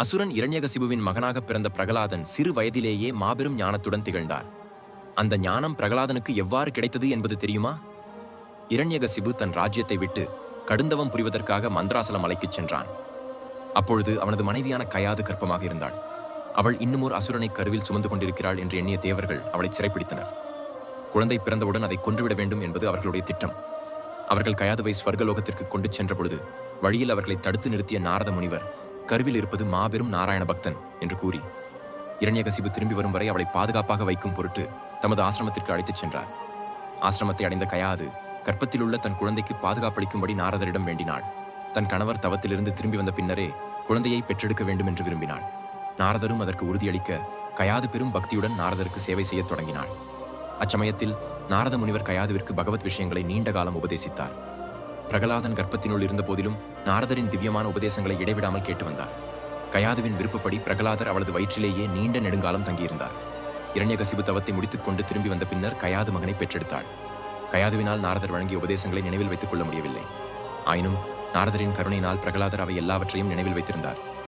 அசுரன் இரண்யகசிபுவின் மகனாக பிறந்த பிரகலாதன் சிறு வயதிலேயே மாபெரும் ஞானத்துடன் திகழ்ந்தார். அந்த ஞானம் பிரகலாதனுக்கு எவ்வாறு கிடைத்தது என்பது தெரியுமா? இரண்யகசிபு தன் ராஜ்யத்தை விட்டு கடுந்தவம் புரிவதற்காக மந்திராசல மலைக்குச் சென்றான். அப்பொழுது அவனது மனைவியான கயாது கற்பமாக இருந்தாள். அவள் இன்னுமோர் அசுரனை கருவில் சுமந்து கொண்டிருக்கிறாள் என்று எண்ணிய தேவர்கள் அவளை சிறைப்பிடித்தனர். குழந்தை பிறந்தவுடன் அதை கொன்றுவிட வேண்டும் என்பது அவர்களுடைய திட்டம். அவர்கள் கயாதுவை ஸ்வர்கலோகத்திற்கு கொண்டு சென்ற பொழுது வழியில் அவர்களை தடுத்து நிறுத்திய நாரத முனிவர் கருவில் இருப்பது மாபெரும் நாராயண பக்தன் என்று கூறி இரண்யகசிபு திரும்பி வரும் வரை அவளை பாதுகாப்பாக வைக்கும் பொருட்டு தமது ஆசிரமத்திற்கு அழைத்துச் சென்றார். ஆசிரமத்தை அடைந்த கயாது கற்பத்தில் உள்ள தன் குழந்தைக்கு பாதுகாப்பளிக்கும்படி நாரதரிடம் வேண்டினாள். தன் கணவர் தவத்திலிருந்து திரும்பி வந்த பின்னரே குழந்தையை பெற்றெடுக்க வேண்டும் என்று விரும்பினாள். நாரதரும் அதற்கு உறுதியளிக்க கயாது பெரும் பக்தியுடன் நாரதருக்கு சேவை செய்யத் தொடங்கினாள். அச்சமயத்தில் நாரத முனிவர் கயாதுவிற்கு பகவத் விஷயங்களை நீண்ட காலம் உபதேசித்தார். பிரகலாதன் கர்ப்பத்தினுள் இருந்த போதிலும் நாரதரின் திவ்யமான உபதேசங்களை இடைவிடாமல் கேட்டு வந்தார். கயாதுவின் விருப்பப்படி பிரகலாதர் அவளது வயிற்றிலேயே நீண்ட நெடுங்காலம் தங்கியிருந்தார். இரண்யகசிபு தவத்தை முடித்துக்கொண்டு திரும்பி வந்த பின்னர் கயாது மகனை பெற்றெடுத்தாள். கயாதுவினால் நாரதர் வழங்கிய உபதேசங்களை நினைவில் வைத்துக் கொள்ள முடியவில்லை. ஆயினும் நாரதரின் கருணையினால் பிரகலாதர் அவை எல்லாவற்றையும் நினைவில் வைத்திருந்தார்.